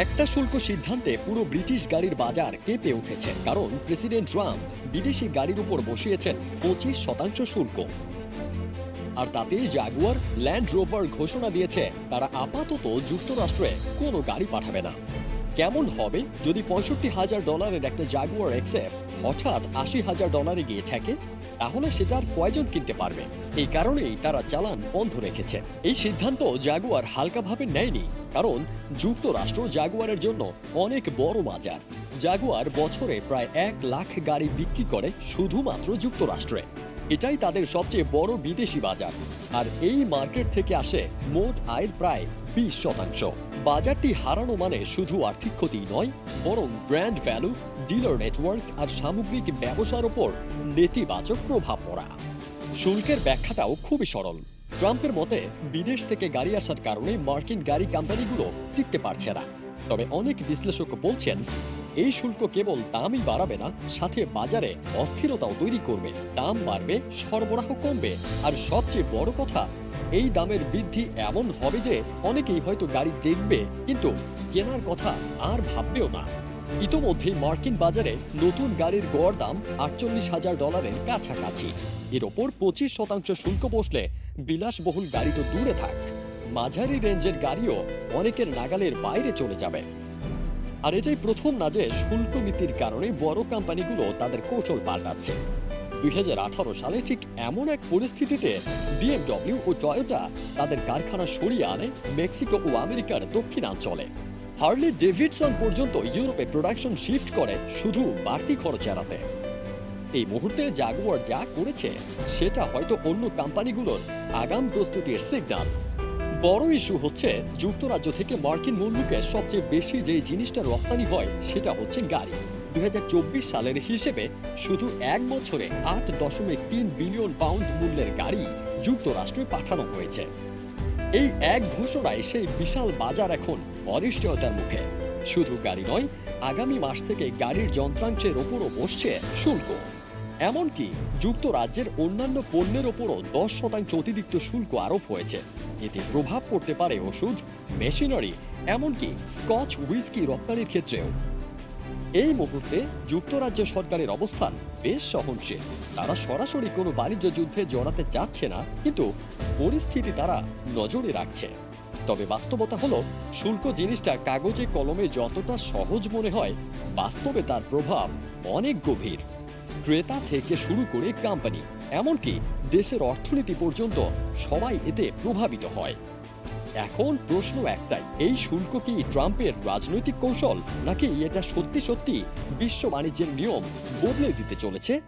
একটা শুল্ক সিদ্ধান্তে পুরো ব্রিটিশ গাড়ির বাজার কেঁপে উঠেছে, কারণ প্রেসিডেন্ট ট্রাম্প বিদেশি গাড়ির উপর বসিয়েছেন পঁচিশ শতাংশ শুল্ক। আর তাতে জাগুয়ার ল্যান্ড রোভার ঘোষণা দিয়েছে, তারা আপাতত যুক্তরাষ্ট্রে কোনো গাড়ি পাঠাবে না। কেমন হবে যদি পঁয়ষট্টি হাজার ডলারের একটা জাগুয়ার এক্সএফ হঠাৎ আশি হাজার ডলারে গিয়ে ঠেকে? তাহলে সেটা আর কয়জন কিনতে পারবে? এই কারণেই তারা চালান বন্ধ রেখেছে। এই সিদ্ধান্ত জাগুয়ার হালকাভাবে নেয়নি, কারণ যুক্তরাষ্ট্র জাগুয়ারের জন্য অনেক বড় বাজার। জাগুয়ার বছরে প্রায় এক লাখ গাড়ি বিক্রি করে শুধুমাত্র যুক্তরাষ্ট্রে। এটাই তাদের সবচেয়ে বড় বিদেশি বাজার। আর এই মার্কেট থেকে আসে মোট আয়ের প্রায় বিশ শতাংশ। বাজারটি হারানো মানে শুধু আর্থিক ক্ষতি নয়, বরং ব্র্যান্ড ভ্যালু, ডিলার নেটওয়ার্ক আর সামগ্রিক ব্যবসার ওপর নেতিবাচক প্রভাব পড়া। শুল্কের ব্যাখ্যাটাও খুবই সরল। ট্রাম্পের মতে, বিদেশ থেকে গাড়ি আসার কারণে মার্কিন গাড়ি কোম্পানিগুলো টিকতে পারছে না। তবে অনেক বিশ্লেষক বলছেন, এই শুল্ক কেবল দামই বাড়াবে না, সাথে বাজারে অস্থিরতাও তৈরি করবে। দাম বাড়বে, সরবরাহ কমবে। আর সবচেয়ে বড় কথা, এই দামের বৃদ্ধি এমন হবে যে অনেকেই হয়তো গাড়ি দেখবে, কিন্তু কেনার কথা আর ভাববেও না। ইতোমধ্যেই মার্কিন বাজারে নতুন গাড়ির গড় দাম আটচল্লিশ হাজার ডলারের কাছাকাছি। এর ওপর পঁচিশ শতাংশ শুল্ক বসলে বিলাসবহুল গাড়ি তো দূরে থাক। মাঝারি রেঞ্জের গাড়িও অনেকের নাগালের বাইরে চলে যাবে। আর এটাই প্রথম না যে শুল্ক নীতির কারণে বড় কোম্পানিগুলো তাদের কৌশল পাল্টাচ্ছে। দুই হাজার আঠারো সালে ঠিক এমন এক পরিস্থিতিতে বিএমডব্লিউ ও টয়োটা তাদের কারখানা সরিয়ে আনে, মেক্সিকো ও আমেরিকার দক্ষিণাঞ্চলে। হার্লি ডেভিডসন পর্যন্ত ইউরোপে প্রোডাকশন শিফট করে শুধু বাড়তি খরচ এড়াতে। এই মুহূর্তে জাগুয়ার যা করেছে, সেটা হয়তো অন্য কোম্পানিগুলোর আগাম প্রস্তুতির সিগন্যাল। বড় ইস্যু হচ্ছে যুক্তরাজ্য থেকে মার্কিন মূল্যকে সবচেয়ে বেশি যে জিনিসটা রপ্তানি হয়, সেটা হচ্ছে গাড়ি। দু হাজার চব্বিশ সালের হিসেবে শুধু এক বছরে আট দশমিক তিন বিলিয়ন পাউন্ড মূল্যের গাড়ি যুক্তরাষ্ট্রে পাঠানো হয়েছে। এই এক ঘোষণায় সেই বিশাল বাজার এখন অনিশ্চয়তার মুখে। শুধু গাড়ি নয়, আগামী মাস থেকে গাড়ির যন্ত্রাংশের ওপরও বসছে শুল্ক। এমনকি যুক্তরাজ্যের অন্যান্য পণ্যের ওপরও দশ শতাংশ অতিরিক্ত শুল্ক আরোপ হয়েছে। এতে প্রভাব পড়তে পারে ওষুধ মেশিনারি, এমনকি স্কচ হুইস্কি রপ্তানির ক্ষেত্রেও। এই মুহূর্তে যুক্তরাজ্য সরকারের অবস্থান বেশ সহনশীল। তারা সরাসরি কোনো বাণিজ্য যুদ্ধে জড়াতে চাচ্ছে না, কিন্তু পরিস্থিতি তারা নজরে রাখছে। তবে বাস্তবতা হলো, শুল্ক জিনিসটা কাগজে কলমে যতটা সহজ মনে হয়, বাস্তবে তার প্রভাব অনেক গভীর। ক্রেতা থেকে শুরু করে কোম্পানি এমনকি দেশের অর্থনীতি পর্যন্ত সবাই এতে প্রভাবিত হয়। এখন প্রশ্ন একটাই, এই শুল্ক কি ট্রাম্পের রাজনৈতিক কৌশল, নাকি এটা সত্যি সত্যি বিশ্ব বাণিজ্যের নিয়ম বদলে দিতে চলেছে?